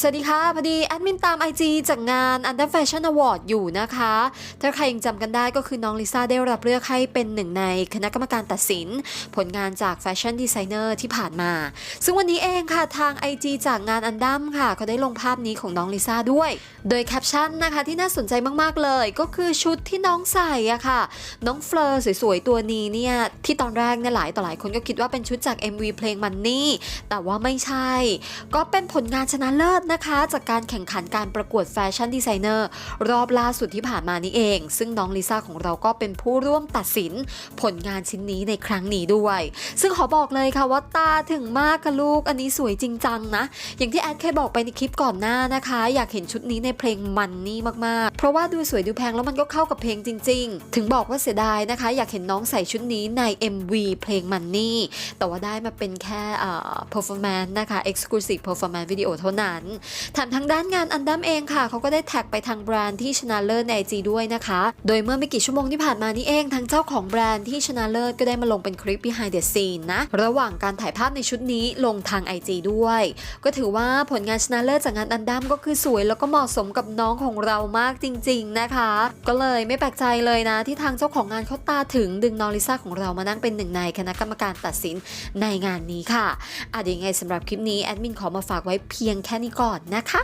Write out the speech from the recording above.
สวัสดีค่ะ พอดีแอดมินตาม IG จากงาน Under Fashion Award อยู่นะคะ ถ้าใครยังจำกันได้ก็คือน้องลิซ่าได้รับเลือกให้เป็นหนึ่งในคณะกรรมการตัดสิน ผลงานจากแฟชั่นดีไซเนอร์ที่ผ่านมา ซึ่งวันนี้เองค่ะทาง IG จากงานอันดัมค่ะเขาได้ลงภาพนี้ของน้องลิซ่าด้วย โดยแคปชั่นนะคะที่น่าสนใจมากๆเลย ก็คือชุดที่น้องใส่อะค่ะ น้องเฟลอร์สวยๆตัวนี้เนี่ยที่ตอนแรกเนี่ยหลายต่อหลายคนก็คิดว่าเป็นชุดจาก MV เพลงมันนี่แต่ว่าไม่ใช่ ก็เป็นผลงานชนะเลิศนะคะ จากการแข่งขันการประกวดแฟชั่นดีไซเนอร์รอบล่าสุดที่ผ่านมานี้เอง ซึ่งน้องลิซ่าของเราก็เป็นผู้ร่วมตัดสินผลงานชิ้นนี้ในครั้งนี้ด้วย ซึ่งขอบอกเลยค่ะว่าตาถึงมากค่ะลูก อันนี้สวยจริงจังนะ อย่างที่แอดเคยบอกไปในคลิปก่อนหน้านะคะ อยากเห็นชุดนี้ในเพลงมันนี่มากๆ เพราะว่าดูสวยดูแพงแล้วมันก็เข้ากับเพลงจริง ๆ ถึงบอกว่าเสียดายนะคะ อยากเห็นน้องใส่ชุดนี้ใน MV เพลงมันนี่แต่ว่าได้มาเป็นแค่เอ่อ performance นะคะ exclusive performance video เท่านั้นแถมทางด้านงานอันดัมเองค่ะเขาก็ได้แท็กไปทางแบรนด์ที่ชนะเลิศใน IG ด้วยนะคะ โดยเมื่อไม่กี่ชั่วโมงที่ผ่านมานี่เองทางเจ้าของแบรนด์ที่ชนะเลิศก็ได้มาลงเป็นคลิป behind the scene นะ ระหว่างการถ่ายภาพในชุดนี้ลงทาง IG ด้วย ก็ถือว่าผลงานชนะเลิศจากงานอันดัมก็คือสวยแล้วก็เหมาะสมกับน้องของเรามากจริง ๆนะคะ ก็เลยไม่แปลกใจเลยนะ ที่ทางเจ้าของงานเขาตาถึงดึงน้องลิซ่าของเรามานั่งเป็นหนึ่งในคณะกรรมการตัดสินในงานนี้ค่ะอะเดี๋ยวยังไงสำหรับคลิปนี้แอดมินขอมาฝากไว้เพียงแค่นี้ก่อนก่อนนะคะ